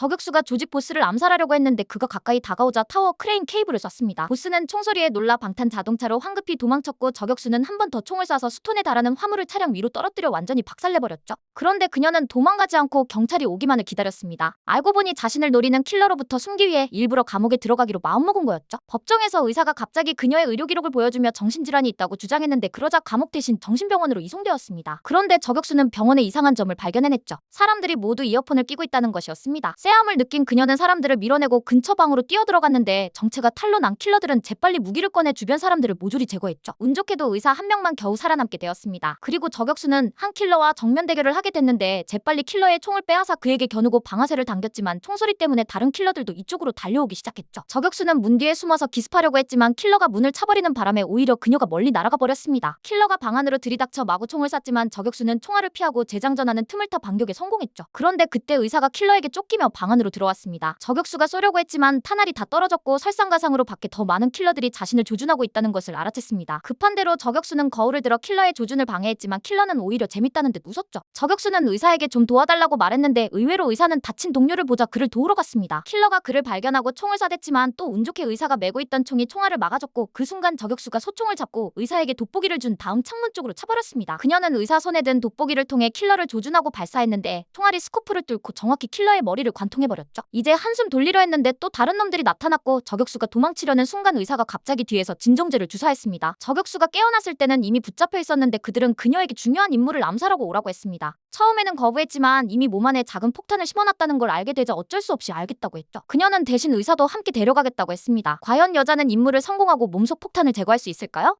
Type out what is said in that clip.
저격수가 조직 보스를 암살하려고 했는데 그가 가까이 다가오자 타워 크레인 케이블을 쐈습니다. 보스는 총소리에 놀라 방탄 자동차로 황급히 도망쳤고 저격수는 한 번 더 총을 쏴서 수톤에 달하는 화물을 차량 위로 떨어뜨려 완전히 박살내버렸죠. 그런데 그녀는 도망가지 않고 경찰이 오기만을 기다렸습니다. 알고 보니 자신을 노리는 킬러로부터 숨기 위해 일부러 감옥에 들어가기로 마음먹은 거였죠. 법정에서 의사가 갑자기 그녀의 의료 기록을 보여주며 정신질환이 있다고 주장했는데 그러자 감옥 대신 정신병원으로 이송되었습니다. 그런데 저격수는 병원에 이상한 점을 발견해냈죠. 사람들이 모두 이어폰을 끼고 있다는 것이었습니다. 쎄함을 느낀 그녀는 사람들을 밀어내고 근처 방으로 뛰어들어갔는데 정체가 탈로 난 킬러들은 재빨리 무기를 꺼내 주변 사람들을 모조리 제거했죠. 운 좋게도 의사 한 명만 겨우 살아남게 되었습니다. 그리고 저격수는 한 킬러와 정면 대결을 하게 됐는데 재빨리 킬러의 총을 빼앗아 그에게 겨누고 방아쇠를 당겼지만 총소리 때문에 다른 킬러들도 이쪽으로 달려오기 시작했죠. 저격수는 문 뒤에 숨어서 기습하려고 했지만 킬러가 문을 차버리는 바람에 오히려 그녀가 멀리 날아가 버렸습니다. 킬러가 방 안으로 들이닥쳐 마구 총을 쐈지만 저격수는 총알을 피하고 재장전하는 틈을 타 반격에 성공했죠. 그런데 그때 의사가 킬러에게 쫓기며 방 안으로 들어왔습니다. 저격수가 쏘려고 했지만 탄알이 다 떨어졌고 설상가상으로 밖에 더 많은 킬러들이 자신을 조준하고 있다는 것을 알아챘습니다. 급한 대로 저격수는 거울을 들어 킬러의 조준을 방해했지만 킬러는 오히려 재밌다는 듯 웃었죠. 저격수는 의사에게 좀 도와달라고 말했는데 의외로 의사는 다친 동료를 보자 그를 도우러 갔습니다. 킬러가 그를 발견하고 총을 쏴댔지만 또 운 좋게 의사가 메고 있던 총이 총알을 막아줬고 그 순간 저격수가 소총을 잡고 의사에게 돋보기를 준 다음 창문 쪽으로 차버렸습니다. 그녀는 의사 손에 든 돋보기를 통해 킬러를 조준하고 발사했는데 총알이 스코프를 뚫고 정확히 킬러의 머리를 관통해버렸죠. 이제 한숨 돌리려 했는데 또 다른 놈들이 나타났고 저격수가 도망치려는 순간 의사가 갑자기 뒤에서 진정제를 주사했습니다. 저격수가 깨어났을 때는 이미 붙잡혀 있었는데 그들은 그녀에게 중요한 임무를 암살하고 오라고 했습니다. 처음에는 거부했지만 이미 몸 안에 작은 폭탄을 심어놨다는 걸 알게 되자 어쩔 수 없이 알겠다고 했죠. 그녀는 대신 의사도 함께 데려가겠다고 했습니다. 과연 여자는 임무를 성공하고 몸속 폭탄을 제거할 수 있을까요?